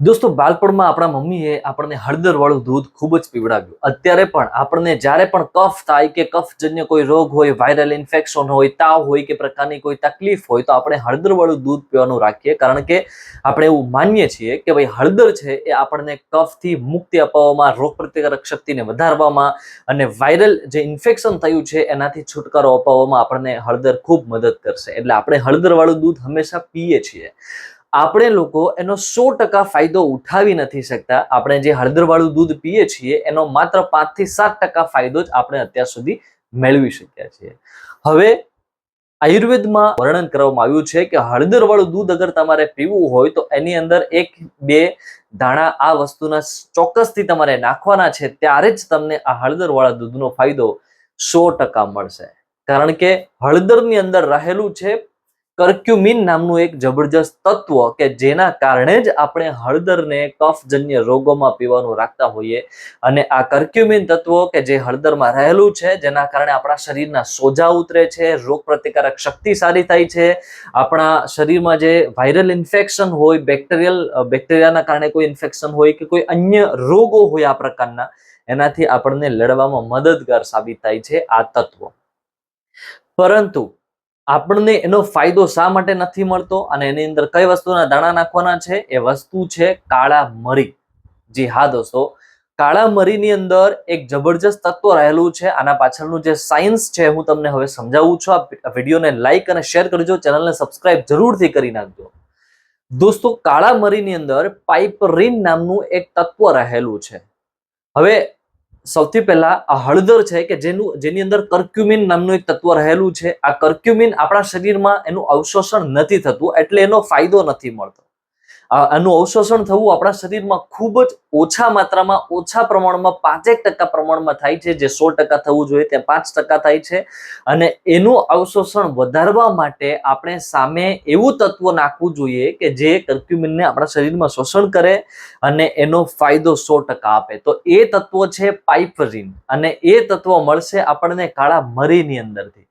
દોસ્તો, બાળપણમાં આપણા મમ્મીએ આપણને હળદરવાળું દૂધ ખૂબ જ પીવડાવ્યું. અત્યારે પણ આપણને જ્યારે પણ કફ થાય કે કફજન્ય કોઈ રોગ હોય વાયરલ ઇન્ફેક્શન હોય, તાવ હોય કે પ્રકારની કોઈ તકલીફ હોય, તો આપણે હળદરવાળું દૂધ પીવાનું રાખીએ. કારણ કે આપણે એવું માનીએ છીએ કે ભાઈ હળદર છે એ આપણને કફથી મુક્તિ અપાવવામાં, રોગ પ્રતિકારક શક્તિને વધારવામાં અને વાયરલ જે ઇન્ફેક્શન થયું છે એનાથી છુટકારો અપાવવામાં આપણને હળદર ખૂબ મદદ કરશે. એટલે આપણે હળદરવાળું દૂધ હંમેશા પીએ છીએ. આપણે લોકો એનો સો ટકા ફાયદો ઉઠાવી નથી શકતા. આપણે જે હળદરવાળું દૂધ પીએ છીએ, એનો માત્ર પાંચથી સાત ટકા ફાયદો જ આપણે અત્યાર સુધી મેળવી શક્યા છીએ. હવે, આયુર્વેદમાં વર્ણન કરવામાં આવ્યું છે કે હળદરવાળું દૂધ અગર તમારે પીવું હોય તો એની અંદર એક, બે દાણા આ વસ્તુના ચોક્કસથી તમારે નાખવાના છે, ત્યારે જ તમને આ હળદરવાળા દૂધનો ફાયદો સો ટકા મળશે. કારણ કે હળદરની અંદર રહેલું છે કર્ક્યુમિન નામનું એક જબરજસ્ત તત્વ કે જેના કારણે જ આપણે હળદરને કફજન્ય રોગોમાં પીવાનું રાખતા હોઈએ. અને આ કર્ક્યુમિન તત્વો કે જે હળદરમાં રહેલું છે, જેના કારણે આપણા શરીરના સોજા ઉતરે છે રોગ પ્રતિકારક શક્તિ સારી થાય છે, આપણા શરીરમાં જે વાયરલ ઇન્ફેક્શન હોય, બેક્ટેરિયલ બેક્ટેરિયાના કારણે કોઈ ઇન્ફેક્શન હોય કે કોઈ અન્ય રોગો હોય આ પ્રકારના, એનાથી આપણને લડવામાં મદદગાર સાબિત થાય છે આ તત્વ. પરંતુ આપણને એનો ફાયદો શા માટે નથી મળતો અને એની અંદર કઈ વસ્તુના દાણા નાખવાના છે? એ વસ્તુ છે કાળા મરી. જી હા દોસ્તો, કાળા મરીની અંદર એક જબરજસ્ત તત્વ રહેલું છે. આના પાછળનું જે સાયન્સ છે હું તમને હવે સમજાવું છું. આ વિડીયોને લાઈક અને શેર કરજો, ચેનલને સબસ્ક્રાઇબ જરૂરથી કરી નાખજો. દોસ્તો, કાળા મરીની અંદર પાઇપરીન નામનું એક તત્વ રહેલું છે. હવે સૌથી પહેલા આ હળદર છે કે જેનું જેની અંદર કર્ક્યુમિન નામનું એક તત્વ રહેલું છે. આ કર્ક્યુમિન આપણા શરીરમાં એનું અવશોષણ નથી થતું, એટલે એનો ફાયદો નથી મળતો. આનું અવશોષણ થવું આપણા શરીરમાં ખૂબ જ ઓછા માત્રામાં, ઓછા પ્રમાણમાં, પાંચેક ટકા પ્રમાણમાં થાય છે. જે સો ટકા થવું જોઈએ ત્યાં પાંચ ટકા થાય છે. અને એનું અવશોષણ વધારવા માટે આપણે સામે એવું તત્વ નાખવું જોઈએ કે જે કર્ક્યુમિનને આપણા શરીરમાં શોષણ કરે અને એનો ફાયદો સો ટકા આપે. તો એ તત્વ છે પાઇપરીન અને એ તત્વ મળશે આપણને કાળા મરીની અંદરથી.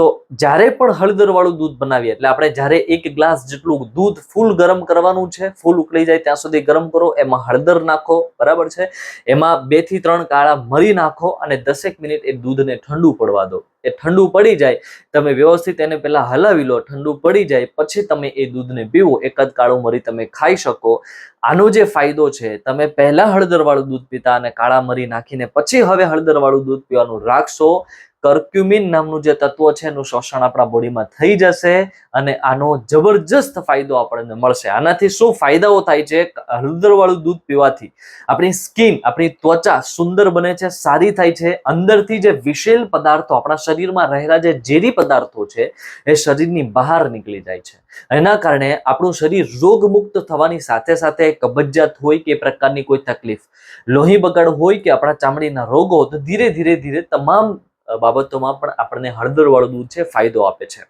તો જ્યારે પણ હળદરવાળું દૂધ બનાવીએ, એટલે આપણે જ્યારે એક ગ્લાસ જેટલું દૂધ ફૂલ ગરમ કરવાનું છે, ફૂલ ઉકળી જાય ત્યાં સુધી ગરમ કરો, એમાં હળદર નાખો, બરાબર છે? એમાં બેથી ત્રણ કાળા મરી નાખો અને દસેક મિનિટ એ દૂધને ઠંડુ પડવા દો. એ ઠંડુ પડી જાય, તમે વ્યવસ્થિત એને પહેલા હલાવી લો, ઠંડુ પડી જાય, પછી તમે એ દૂધને પીવો એક જ કાળું મરી તમે ખાઈ શકો. આનો જે ફાયદો છે, તમે પહેલા હળદરવાળું દૂધ પીતા અને કાળા મરી નાખીને પછી હવે હળદરવાળું દૂધ પીવાનું રાખશો કર્ક્યુમિન નામનું જે તત્વ છે એનું શોષણ આપણા બોડીમાં થઈ જશે અને આનો જબરજસ્ત ફાયદો આપણને મળશે. આનાથી શું ફાયદાઓ થાય છે? હળદરવાળું દૂધ પીવાથી આપણી સ્કિન, આપણી ત્વચા સુંદર બને છે, સારી થાય છે. અંદરથી જે વિશેલ પદાર્થો આપણા શરીરમાં રહેલા જે ઝેરી પદાર્થો છે, એ શરીરની બહાર નીકળી જાય છે. એના કારણે આપણું શરીર રોગમુક્ત થવાની સાથે સાથે કબજિયાત હોય કે પ્રકારની કોઈ તકલીફ, લોહી બગાડ હોય કે આપણા ચામડીના રોગો, તો ધીરે ધીરે ધીરે તમામ બાબતોમાં પણ આપણને હળદરવાળું દૂધ છે, ફાયદો આપે છે.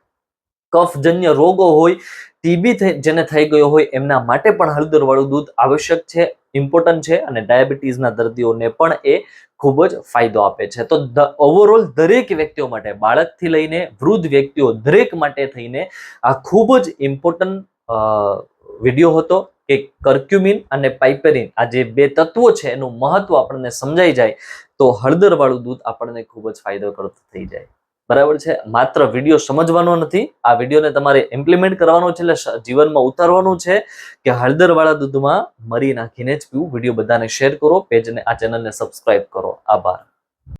કફજન્ય રોગો હોય ટીબી જેને થઈ ગયો હોય, એમના માટે પણ હળદરવાળું દૂધ આવશ્યક છે ઇમ્પોર્ટન્ટ છે અને ડાયાબિટીસના દર્દીઓને પણ એ ખૂબ જ ફાયદો આપે છે. તો ઓવરઓલ દરેક વ્યક્તિઓ માટે, બાળકથી લઈને વૃદ્ધ વ્યક્તિઓ દરેક માટે થઈને આ ખૂબ જ ઇમ્પોર્ટન્ટ વીડિયો હતો. કે કર્ક્યુમિન અને પાઇપેરિન આ જે બે તત્વો છે એનું મહત્વ આપણને સમજાઈ જાય, તો હળદરવાળું દૂધ આપણને ખૂબ જ ફાયદો થઈ જાય. બરાબર છે? માત્ર વીડિયો સમજવાનો નથી, આ વિડીયોને તમારે ઇમ્પ્લિમેન્ટ કરવાનો છે એટલે જીવનમાં ઉતારવાનું છે કે હળદરવાળા દૂધમાં મરી નાખીને જ પીવું. વીડિયો બધાને શેર કરો પેજને આ ચેનલને સબસ્ક્રાઇબ કરો. આભાર.